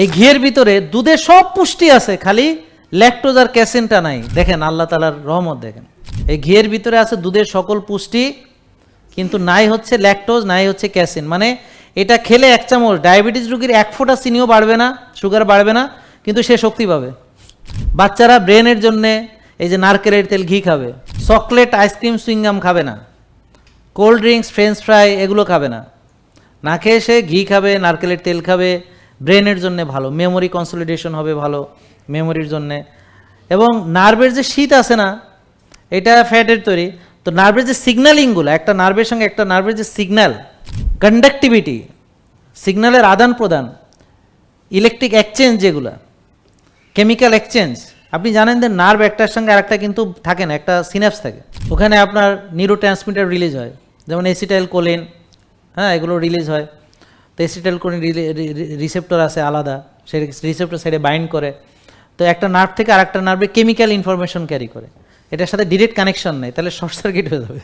এই ঘিয়ের ভিতরে দুধে সব পুষ্টি আছে, খালি ল্যাকটোজ আর ক্যাসিনটা নাই। দেখেন, আল্লাহ তালার রহমত দেখেন। এই ঘিয়ের ভিতরে আছে দুধের সকল পুষ্টি, কিন্তু নাই হচ্ছে ল্যাকটোজ নাই হচ্ছে ক্যাসিন মানে এটা খেলে এক চামচ ডায়াবেটিস রোগীর এক ফোঁটা চিনিও বাড়বে না সুগার বাড়বে না, কিন্তু সে শক্তি পাবে। বাচ্চারা ব্রেনের জন্যে এই যে নারকেলের তেল ঘি খাবে, চকলেট, আইসক্রিম সুইংগাম খাবে না, কোল্ড ড্রিঙ্কস, ফ্রেঞ্চ ফ্রাই এগুলো খাবে না। না খেয়ে সে ঘি খাবে, নারকেলের তেল খাবে ব্রেনের জন্য ভালো মেমোরি কনসলিডেশন হবে ভালো মেমোরির জন্যে। এবং নার্ভের যে শীত আছে না, এটা ফ্যাটের তৈরি। তো নার্ভের যে সিগন্যালিংগুলো একটা নার্ভের সঙ্গে একটা নার্ভের যে সিগন্যাল কন্ডাক্টিভিটি সিগন্যালের আদান প্রদান ইলেকট্রিক এক্সচেঞ্জ যেগুলো কেমিক্যাল এক্সচেঞ্জ আপনি জানেন যে নার্ভ একটার সঙ্গে আরেকটা কিন্তু থাকে না, একটা সিনাপস থাকে। ওখানে আপনার নিউরো রিলিজ হয়, যেমন এসিটাইল কোলিন হ্যাঁ এগুলো রিলিজ হয়। তো এসিটাইল কোলিন রিসেপ্টর আছে আলাদা সে রিসেপ্টর সাইডে বাইন্ড করে। তো একটা নার্ভ থেকে আরেকটা নার্ভে কেমিক্যাল ইনফরমেশন ক্যারি করে। এটার সাথে ডিরেক্ট কানেকশন নেই, তাহলে শর্ট সার্কিট হয়ে যাবে।